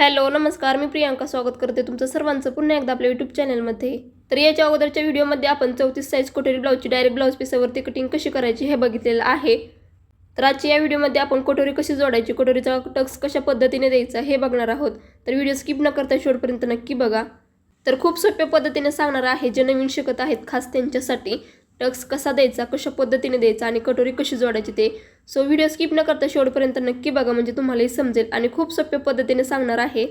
Hello नमस्कार. मी प्रियांका स्वागत करते तुमचं सर्वांचं पुन्हा एकदा आपल्या यूट्यूब चॅनलमध्ये तर याच्या अगोदरच्या व्हिडिओमध्ये आपण चौतीस साईज कोटोरी ब्लाऊजची डायरेक्ट ब्लाऊज पिसावरती कटिंग कशी करायची हे बघितलेलं आहे. तर आजच्या या व्हिडिओमध्ये आपण कोटोरी कशी जोडायची कोटोरीचा टक्स कशा पद्धतीने द्यायचा हे बघणार आहोत. तर व्हिडिओ स्किप न करता शेवटपर्यंत नक्की बघा. तर खूप सोप्या पद्धतीने सांगणार आहे जे नवीन शिकत आहेत खास त्यांच्यासाठी टक्स कसा द्यायचा कशा पद्धतीने द्यायचा आणि कटोरी कशी जोडायची ते. सो व्हिडिओ स्किप न करता शेवटपर्यंत नक्की बघा म्हणजे तुम्हालाही समजेल आणि खूप सोप्या पद्धतीने सांगणार आहे.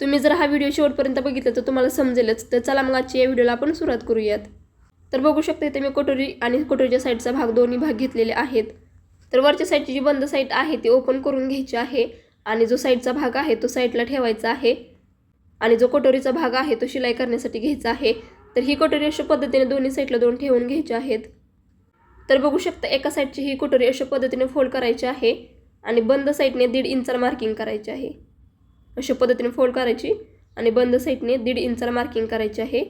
तुम्ही जर हा व्हिडिओ शेवटपर्यंत बघितला तर तुम्हाला समजेलच. तर चला मग आजच्या या व्हिडिओला आपण सुरुवात करूयात. तर बघू शकता इथे मी कटोरी आणि कटोरीच्या साईडचा भाग दोन्ही भाग घेतलेले आहेत. तर वरच्या साईडची जी बंद साईड आहे ती ओपन करून घ्यायची आहे आणि जो साईडचा भाग आहे तो साईडला ठेवायचा आहे. आणि जो कटोरीचा भाग आहे तो शिलाई करण्यासाठी घ्यायचा आहे. तर ही कटोरी अशा पद्धतीने दोन्ही साईडला दोन ठेवून घ्यायची आहेत. तर बघू शकता एका साईडची ही कटोरी अशा पद्धतीने फोल्ड करायची आहे आणि बंद साईडने दीड इंचाला मार्किंग करायची आहे. अशा पद्धतीने फोल्ड करायची आणि बंद साईडने दीड इंचाला मार्किंग करायची आहे.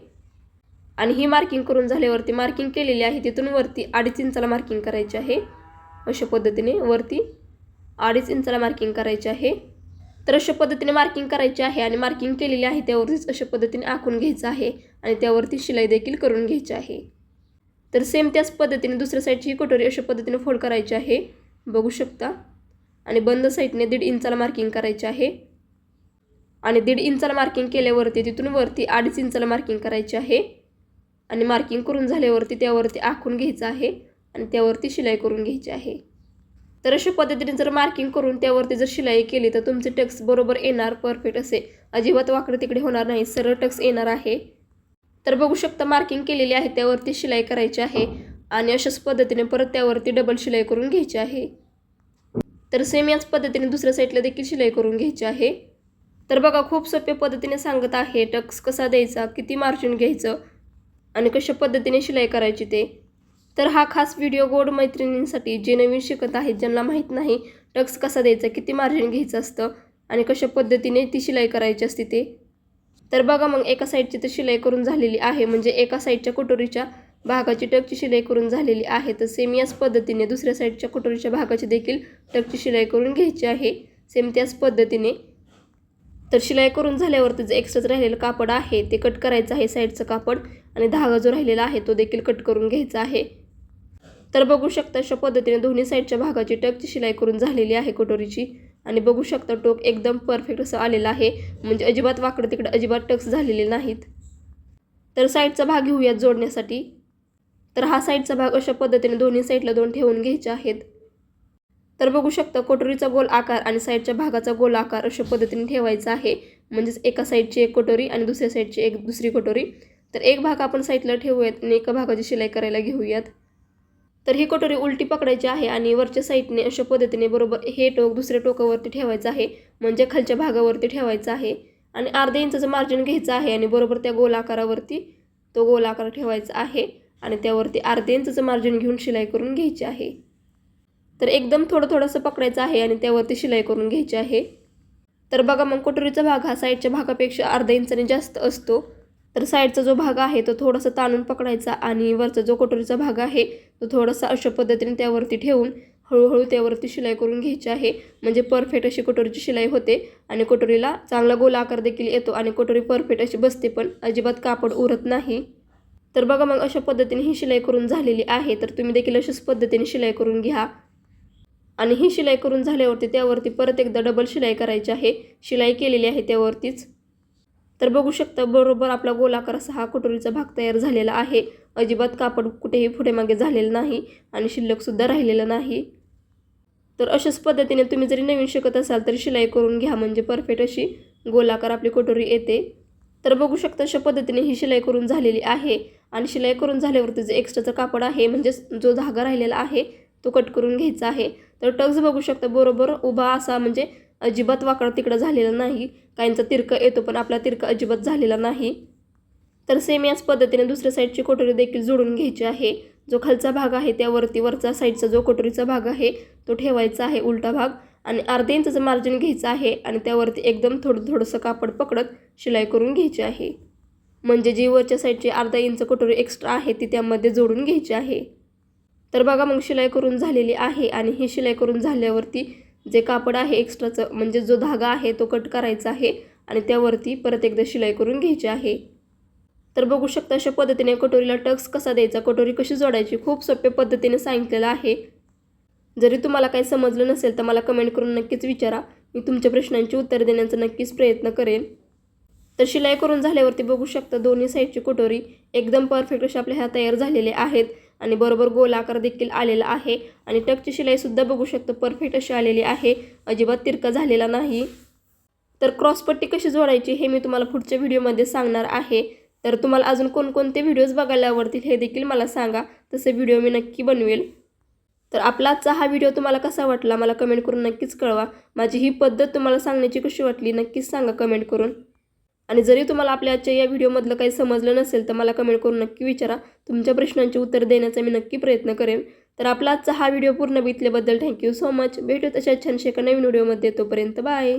आणि ही मार्किंग करून झाल्यावरती मार्किंग केलेली आहे तिथून वरती अडीच इंचाला मार्किंग करायची आहे. अशा पद्धतीने वरती अडीच इंचाला मार्किंग करायची आहे. तर अशा पद्धतीने मार्किंग करायची आहे आणि मार्किंग केलेली आहे त्यावरतीच अशा पद्धतीने आखून घ्यायचं आहे आणि त्यावरती शिलाई देखील करून घ्यायची आहे. तर सेम त्याच पद्धतीने दुसऱ्या साईडची ही कटोरी अशा पद्धतीने फोल्ड करायची आहे. बघू शकता. आणि बंद साईडने दीड इंचाला मार्किंग करायची आहे. आणि दीड इंचाला मार्किंग केल्यावरती तिथून वरती अडीच इंचाला मार्किंग करायची आहे. आणि मार्किंग करून झाल्यावरती त्यावरती आखून घ्यायचं आहे. आणि त्यावरती शिलाई करून घ्यायची आहे. तर अशा पद्धतीने जर मार्किंग करून त्यावरती जर शिलाई केली तर तुमचे टक्स बरोबर येणार. परफेक्ट असे. अजिबात वाकडे तिकडे होणार नाही. सरळ टक्स येणार आहे. तर बघू शकता मार्किंग केलेली आहे त्यावरती शिलाई करायची आहे आणि अशाच पद्धतीने परत त्यावरती डबल शिलाई करून घ्यायची आहे. तर सेम याच पद्धतीने दुसऱ्या साईडला देखील शिलाई करून घ्यायची आहे. तर बघा खूप सोप्या पद्धतीने सांगत आहे टक्स कसा द्यायचा किती मार्जिन घ्यायचं आणि कशा पद्धतीने शिलाई करायची ते. तर हा खास व्हिडिओ गोड मैत्रिणींसाठी जे नवीन शिकत आहेत ज्यांना माहीत नाही टक्स कसा द्यायचा किती मार्जिन घ्यायचं असतं आणि कशा पद्धतीने ती शिलाई करायची असते ते. तर बघा मग एका साईडची तर शिलाई करून झालेली आहे. म्हणजे एका साईडच्या कटोरीच्या भागाची टकची शिलाई करून झालेली आहे. तर सेम याच पद्धतीने दुसऱ्या साईडच्या कटोरीच्या भागाची देखील टकची शिलाई करून घ्यायची आहे. सेम त्याच पद्धतीने. तर शिलाई करून झाल्यावरती जे एक्स्ट्राच राहिलेलं कापड आहे ते कट करायचं आहे साईडचं कापड. आणि धागा जो राहिलेला आहे तो देखील कट करून घ्यायचा आहे. तर बघू शकता अशा पद्धतीने दोन्ही साईडच्या भागाची टकची शिलाई करून झालेली आहे कटोरीची. आणि बघू शकता टोक एकदम परफेक्ट असं आलेलं आहे. म्हणजे अजिबात वाकडं तिकडं अजिबात टक्स झालेले नाहीत. तर साईडचा भाग घेऊयात जोडण्यासाठी. तर हा साईडचा भाग अशा पद्धतीने दोन्ही साईडला दोन ठेवून घ्यायचे आहेत. तर बघू शकता कटोरीचा गोल आकार आणि साईडच्या भागाचा गोल आकार अशा पद्धतीने ठेवायचा आहे. म्हणजेच एका साईडची एक कटोरी आणि दुसऱ्या साईडची एक दुसरी कटोरी तर एक भाग आपण साईडला ठेवूयात आणि एका भागाची शिलाई करायला घेऊयात. तर ही कटोरी उलटी पकडायची आहे आणि वरच्या साईडने अशा पद्धतीने बरोबर हे टोक दुसऱ्या टोकावरती ठेवायचं आहे म्हणजे खालच्या भागावरती ठेवायचं आहे. आणि अर्ध्या इंचाचं मार्जिन घ्यायचं आहे आणि बरोबर त्या गोल आकारावरती तो गोल आकार ठेवायचा आहे आणि त्यावरती अर्ध्या इंचाचं मार्जिन घेऊन शिलाई करून घ्यायची आहे. तर एकदम थोडं थोडंसं पकडायचं आहे आणि त्यावरती शिलाई करून घ्यायची आहे. तर बघा मग कटोरीचा भाग हा साईडच्या भागापेक्षा अर्धा इंचाने जास्त असतो. तर साईडचा जो भाग आहे तो थोडासा ताणून पकडायचा आणि वरचा जो कटोरीचा भाग आहे तो थोडासा अशा पद्धतीने त्यावरती ठेवून हळूहळू त्यावरती शिलाई करून घ्यायची आहे. म्हणजे परफेक्ट अशी कटोरीची शिलाई होते आणि कटोरीला चांगला गोल आकार देखील येतो आणि कटोरी परफेक्ट अशी बसते पण अजिबात कापड उरत नाही. तर बघा मग अशा पद्धतीने ही शिलाई करून झालेली आहे. तर तुम्ही देखील अशाच पद्धतीने शिलाई करून घ्या. आणि ही शिलाई करून झाल्यावरती त्यावरती परत एकदा डबल शिलाई करायची आहे. शिलाई केलेली आहे त्यावरतीच. तर बघू शकता बरोबर आपला गोलाकार असा हा कटोरीचा भाग तयार झालेला आहे. अजिबात कापड कुठेही पुढे मागे झालेलं नाही आणि शिल्लकसुद्धा राहिलेलं नाही. तर अशाच पद्धतीने तुम्ही जरी नवीन शिकत असाल तर शिलाई करून घ्या म्हणजे परफेक्ट अशी गोलाकार आपली कटोरी येते. तर बघू शकता अशा पद्धतीने ही शिलाई करून झालेली आहे. आणि शिलाई करून झाल्यावरती जो एक्स्ट्राचं कापड आहे म्हणजेच जो धागा राहिलेला आहे तो कट करून घ्यायचा आहे. तर टक्स बघू शकता बरोबर उभा असा म्हणजे अजिबात वाकडं तिकडं झालेलं नाही. काहींचा तिरकं येतो पण आपला तिरकं अजिबात झालेला नाही. तर सेम याच पद्धतीने दुसऱ्या साईडची कोठोरी देखील जोडून घ्यायची आहे. जो खालचा भाग आहे त्यावरती वरचा साईडचा जो कोटोरीचा भाग आहे तो ठेवायचा आहे उलटा भाग आणि अर्ध्या इंचाचं मार्जिन घ्यायचं आहे आणि त्यावरती एकदम थोडं थोडंसं कापड पकडत शिलाई करून घ्यायची आहे. म्हणजे जी वरच्या साईडची अर्धा इंच कटोरी एक्स्ट्रा आहे ती त्यामध्ये जोडून घ्यायची आहे. तर बघा मग शिलाई करून झालेली आहे आणि ही शिलाई करून झाल्यावरती जे कापड आहे एक्स्ट्राचं म्हणजे जो धागा आहे तो कट करायचा आहे आणि त्यावरती परत एकदा शिलाई करून घ्यायची आहे. तर बघू शकता अशा पद्धतीने कटोरीला टक्स कसा द्यायचा कटोरी कशी जोडायची खूप सोप्या पद्धतीने सांगितलेलं आहे. जरी तुम्हाला काही समजलं नसेल तर मला कमेंट करून नक्कीच विचारा. मी तुमच्या प्रश्नांची उत्तर देण्याचा नक्कीच प्रयत्न करेन. तर शिलाई करून झाल्यावरती बघू शकता दोन्ही साईडची कटोरी एकदम परफेक्ट अशा आपल्या ह्या तयार झालेले आहेत. आणि बरोबर गोल आकार देखील आलेला आहे. आणि टकची शिलाईसुद्धा बघू शकतो परफेक्ट अशी आलेली आहे. अजिबात तिरका झालेला नाही. तर क्रॉसपट्टी कशी जोडायची हे मी तुम्हाला पुढच्या व्हिडिओमध्ये सांगणार आहे. तर तुम्हाला अजून कोणकोणते व्हिडिओज बघायला आवडतील हे देखील मला सांगा. तसे व्हिडिओ मी नक्की बनवेल. तर आपला आजचा हा व्हिडिओ तुम्हाला कसा वाटला मला कमेंट करून नक्कीच कळवा. माझी ही पद्धत तुम्हाला सांगण्याची कशी वाटली नक्कीच सांगा कमेंट करून. आणि जरी तुम्हाला आपल्या आजच्या या व्हिडिओमधलं काही समजलं नसेल तर मला कमेंट करून नक्की विचारा. तुमच्या प्रश्नांची उत्तर देण्याचा मी नक्की प्रयत्न करेन. तर आपला आजचा हा व्हिडिओ पूर्ण बितल्याबद्दल थँक्यू सो मच भेटू तशा छानशे एका नवीन व्हिडिओमध्ये. तोपर्यंत बाय